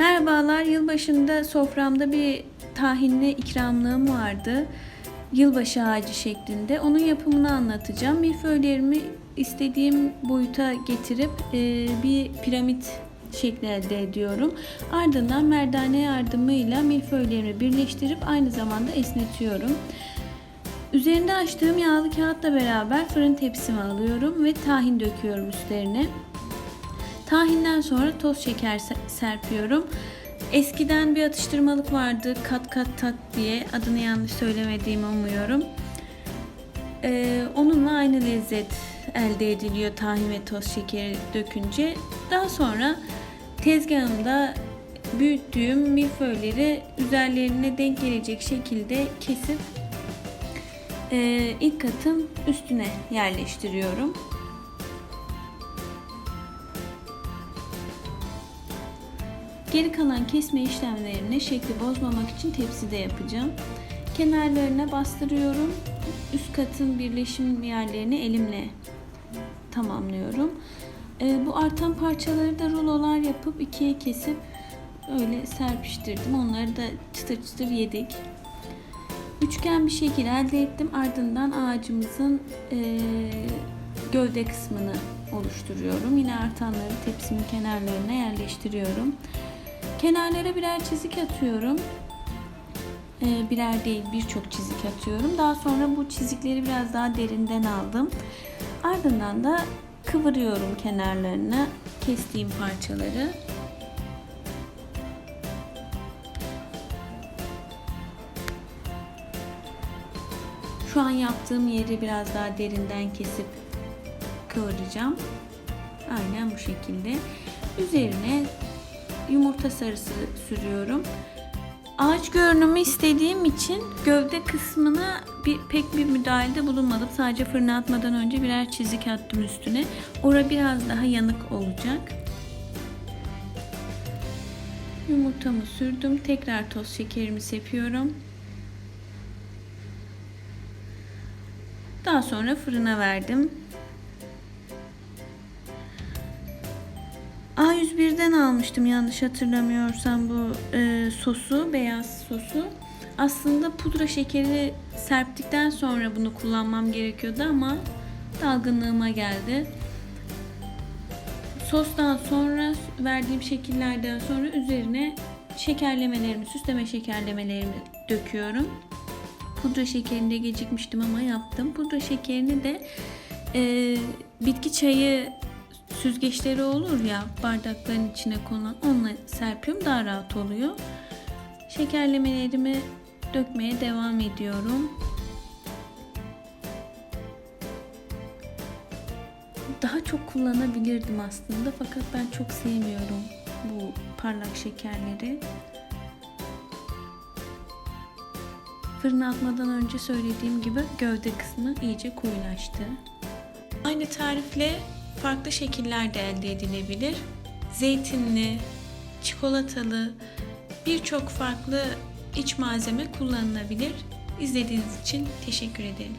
Merhabalar, yılbaşında soframda bir tahinli ikramlığım vardı. Yılbaşı ağacı şeklinde. Onun yapımını anlatacağım. Milföylerimi istediğim boyuta getirip e, bir piramit şekli elde ediyorum. Ardından merdane yardımıyla milföylerimi birleştirip aynı zamanda esnetiyorum. Üzerinde açtığım yağlı kağıtla beraber fırın tepsime alıyorum ve tahin döküyorum üstlerine. Tahinden sonra toz şeker se- serpiyorum. Eskiden bir atıştırmalık vardı kat kat tat diye adını yanlış söylemediğimi umuyorum. Ee, onunla aynı lezzet elde ediliyor tahin ve toz şekeri dökünce. Daha sonra tezgahımda büyüttüğüm milföyleri üzerlerine denk gelecek şekilde kesip e, ilk katın üstüne yerleştiriyorum. Geri kalan kesme işlemlerini şekli bozmamak için tepside yapacağım. Kenarlarına bastırıyorum. Üst katın birleşim yerlerini elimle tamamlıyorum. Ee, bu artan parçaları da rulolar yapıp ikiye kesip öyle serpiştirdim. Onları da çıtır çıtır yedik. Üçgen bir şekil elde ettim. Ardından ağacımızın eee, gövde kısmını oluşturuyorum. Yine artanları tepsimin kenarlarına yerleştiriyorum. Kenarlara birer çizik atıyorum. Ee, birer değil birçok çizik atıyorum. Daha sonra bu çizikleri biraz daha derinden aldım. Ardından da kıvırıyorum kenarlarına kestiğim parçaları. Şu an yaptığım yeri biraz daha derinden kesip kıvıracağım. Aynen bu şekilde. Üzerine yumurta sarısı sürüyorum. Ağaç görünümü istediğim için gövde kısmına bir, pek bir müdahalede bulunmadım. Sadece fırına atmadan önce birer çizik attım üstüne. Ora biraz daha yanık olacak. Yumurtamı sürdüm. Tekrar toz şekerimi sepiyorum. Daha sonra fırına verdim. A101'den almıştım yanlış hatırlamıyorsam bu e, sosu, beyaz sosu. Aslında pudra şekeri serptikten sonra bunu kullanmam gerekiyordu ama dalgınlığıma geldi. Sostan sonra verdiğim şekillerden sonra üzerine şekerlemelerimi, süsleme şekerlemelerimi döküyorum. Pudra şekerinde gecikmiştim ama yaptım. Pudra şekerini de e, bitki çayı süzgeçleri olur ya bardakların içine konan onunla serpiyorum daha rahat oluyor. Şekerlemelerimi dökmeye devam ediyorum. Daha çok kullanabilirdim aslında fakat ben çok sevmiyorum bu parlak şekerleri. Fırına atmadan önce söylediğim gibi gövde kısmı iyice koyulaştı. Aynı tarifle farklı şekiller de elde edilebilir. Zeytinli, çikolatalı, birçok farklı iç malzeme kullanılabilir. İzlediğiniz için teşekkür ederim.